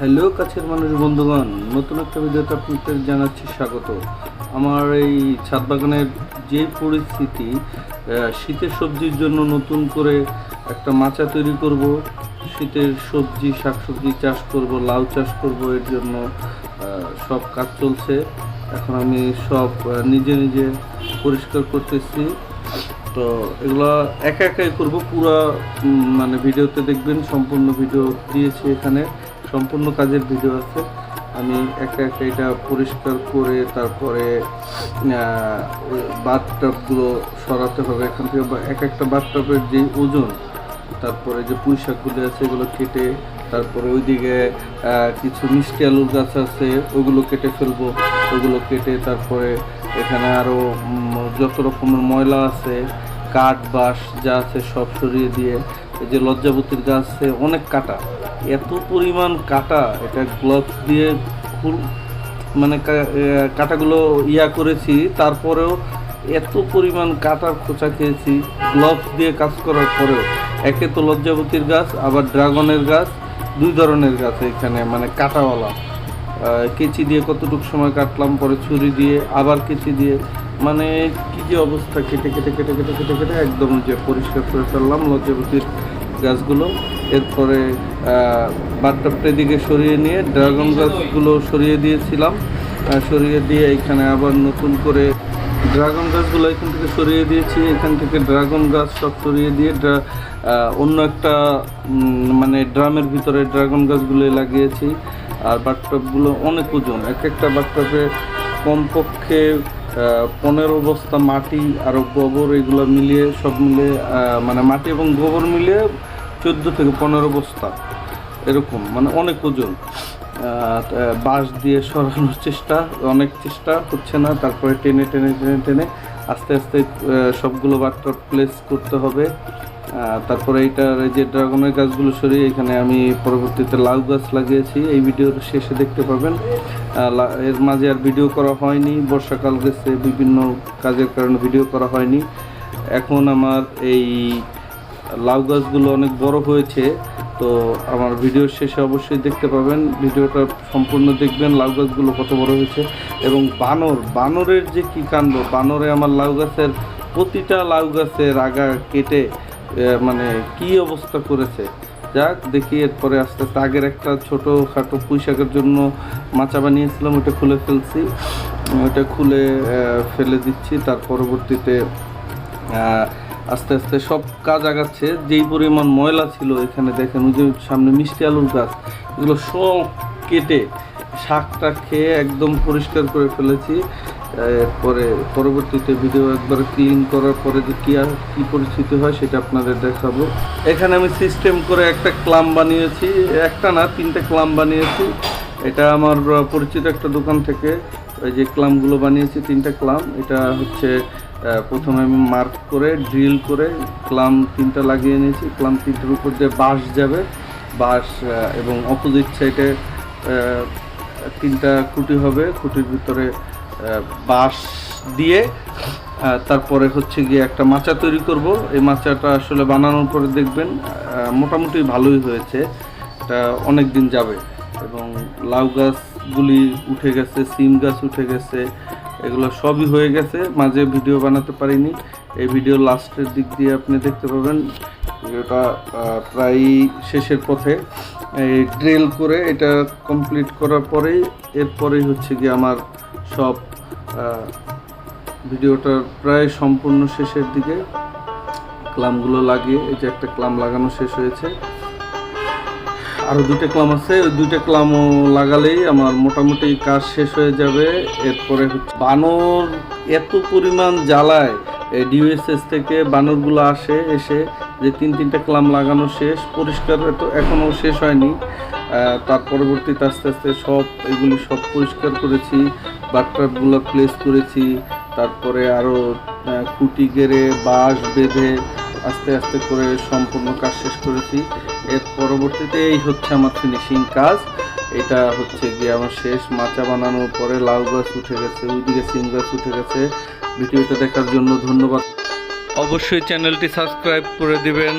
Hello, কাছের মানুষ, বন্ধুগণ। নতুন একটা ভিডিওতে আপনাদের জানাচ্ছি স্বাগত। আমার এই ছাদ বাগানের যে পরিস্থিতি শীতের সবজির জন্য নতুন করে একটা মাচা তৈরি করব। শীতের সবজি, শাকসবজি চাষ করব, লাউ চাষ করব, এর জন্য সব কাজ চলছে। এখন আমি সব নিজে নিজে পরিষ্কার করতেছি। তো এগুলো একা একাই করব, পুরো মানে ভিডিওতে দেখবেন, সম্পূর্ণ ভিডিও দিয়েছি এখানে। সম্পূর্ণ কাজের ভিডিও আছে। আমি একা একা এটা পরিষ্কার করে তারপরে বাথটাবগুলো সরাতে হবে এখান থেকে এক একটা বাথটাবের যে ওজন, তারপরে যে পুঁই শাকগুলো আছে এগুলো কেটে, তারপরে ওইদিকে কিছু মিষ্টি আলুর গাছ আছে, ওগুলো কেটে ফেলব। ওগুলো কেটে তারপরে এখানে আরও যত রকমের ময়লা আছে, কাঠ, বাঁশ যা আছে সব সরিয়ে দিয়ে এই যে লজ্জাবতীর গাছ অনেক কাটা। এত পরিমাণ কাটা, এটা গ্লাভস দিয়ে ফুল মানে কাটাগুলো ইয়া করেছি, তারপরেও এত পরিমাণ কাটার খোঁচা খেয়েছি গ্লাভস দিয়ে কাজ করার পরেও। একে তো লজ্জাবতীর গাছ, আবার ড্রাগনের গাছ, দুই ধরনের গাছ এখানে মানে কাটাওয়ালা। কেচি দিয়ে কতটুকু সময় কাটলাম, পরে ছুরি দিয়ে, আবার কেচি দিয়ে মানে যে অবস্থা? কেটে কেটে কেটে কেটে কেটে কেটে একদম যে পরিষ্কার করে ফেললাম লজ্জাবতীর গাছগুলো। এরপরে বাথটাবটা দিকে সরিয়ে নিয়ে ড্রাগন গাছগুলো সরিয়ে দিয়েছিলাম। সরিয়ে দিয়ে এখানে আবার নতুন করে ড্রাগন গাছগুলো এখান থেকে সরিয়ে দিয়েছি। এখান থেকে ড্রাগন গাছ সব সরিয়ে দিয়ে অন্য একটা মানে ড্রামের ভিতরে ড্রাগন গাছগুলো লাগিয়েছি। আর বাথটাবগুলো অনেক ওজন। এক একটা বাথটাবে কমপক্ষে পনেরো বস্তা মাটি আর গোবর এগুলো মিলিয়ে, সব মিলিয়ে মানে মাটি এবং গোবর মিলিয়ে চোদ্দ থেকে পনেরো বস্তা এরকম মানে অনেক ওজন। বাঁশ দিয়ে সরানোর চেষ্টা, অনেক চেষ্টা, হচ্ছে না, তারপরে টেনে টেনে টেনে টেনে আস্তে আস্তে সবগুলো বাট্টার প্লেস করতে হবে। তারপরে এইটার এই যে ড্রাগনের গাছগুলো সরিয়ে এখানে আমি পরবর্তীতে লাউ গাছ লাগিয়েছি। এই ভিডিওর শেষে দেখতে পাবেন এর মাঝে আর ভিডিও করা হয়নি। বর্ষাকাল গেছে, বিভিন্ন কাজের কারণে ভিডিও করা হয়নি। এখন আমার এই লাউ গাছগুলো অনেক বড় হয়েছে, তো আমার ভিডিওর শেষে অবশ্যই দেখতে পাবেন। ভিডিওটা সম্পূর্ণ দেখবেন, লাউ গাছগুলো কত বড় হয়েছে। এবং বানর, বানরের যে কি কাণ্ড? বানরে আমার লাউ গাছের প্রতিটা লাউ গাছের আগা কেটে মানে কি অবস্থা করেছে? যাক, দেখি এরপরে আস্তে আস্তে আগের একটা ছোটো খাটো পুঁই শাকের জন্য মাচা বানিয়েছিলাম, ওটা খুলে ফেলছি। ওটা খুলে ফেলে দিচ্ছি, তার পরবর্তীতে আস্তে আস্তে সব কাজ আগাচ্ছে। যেই পরিমাণ ময়লা ছিল এখানে, দেখেন ওই যে সামনে মিষ্টি আলুর গাছ, এগুলো সব কেটে শাকটা খেয়ে একদম পরিষ্কার করে ফেলেছি। এরপরে পরবর্তীতে ভিডিও একবার ক্লিন করার পরে যে কী আর, কী পরিস্থিতি হয় সেটা আপনাদের দেখাবো। এখানে আমি সিস্টেম করে একটা ক্লাম বানিয়েছি, একটা না, তিনটে ক্লাম বানিয়েছি। এটা আমার পরিচিত একটা দোকান থেকে ওই যে ক্লামগুলো বানিয়েছি, তিনটা ক্লাম এটা হচ্ছে প্রথমে আমি মার্ক করে ড্রিল করে ক্লাম তিনটা লাগিয়ে নিয়েছি। ক্লাম তিনটার উপর দিয়ে বাঁশ যাবে। বাঁশ এবং অপোজিট সাইডে তিনটা খুঁটি হবে। খুঁটির ভিতরে বাঁশ দিয়ে তারপরে হচ্ছে গিয়ে একটা মাচা তৈরি করব। এই মাচাটা আসলে বানানোর পরে দেখবেন মোটামুটি ভালোই হয়েছে। এটা অনেক দিন যাবে এবং লাউ গাছগুলি উঠে গেছে, সিম গাছ উঠে গেছে, এগুলো সবই হয়ে গেছে। মাঝে ভিডিও বানাতে পারিনি। এই ভিডিও লাস্টের দিক দিয়ে আপনি দেখতে পাবেন, ভিডিওটা প্রায় শেষের পথে। এই ড্রিল করে এটা কমপ্লিট করার পরেই, এরপরেই হচ্ছে গিয়ে আমার সব ভিডিওটার প্রায় সম্পূর্ণ শেষের দিকে ক্লামগুলো লাগিয়ে, এই যে একটা ক্লাম লাগানো শেষ হয়েছে। আরও দুইটা ক্লাম আছে, ওই দুইটা ক্লামও লাগালেই আমার মোটামুটি কাজ শেষ হয়ে যাবে। এরপরে বানর এত পরিমাণ জ্বালায় ডিউএসএস থেকে বানরগুলো আসে, এসে যে তিন, তিনটা ক্লাম লাগানো শেষ, পরিষ্কার তো এখনও শেষ হয়নি। তার পরবর্তীতে আস্তে আস্তে সব এগুলি সব পরিষ্কার করেছি, বাথটাবগুলো প্লেস করেছি, তারপরে আরও খুঁটি গেড়ে, বাঁশ বেঁধে আস্তে আস্তে করে সম্পূর্ণ কাজ শেষ করেছি। এর পরবর্তীতে এই হচ্ছে আমার ফিনিশিং কাজ। এটা হচ্ছে যে আমার শেষ মাচা বানানোর পরে লাউ গাছ উঠে গেছে, ওইদিকে সিম গাছ উঠে গেছে। ভিডিওটা দেখার জন্য ধন্যবাদ। অবশ্যই চ্যানেলটি সাবস্ক্রাইব করে দিবেন।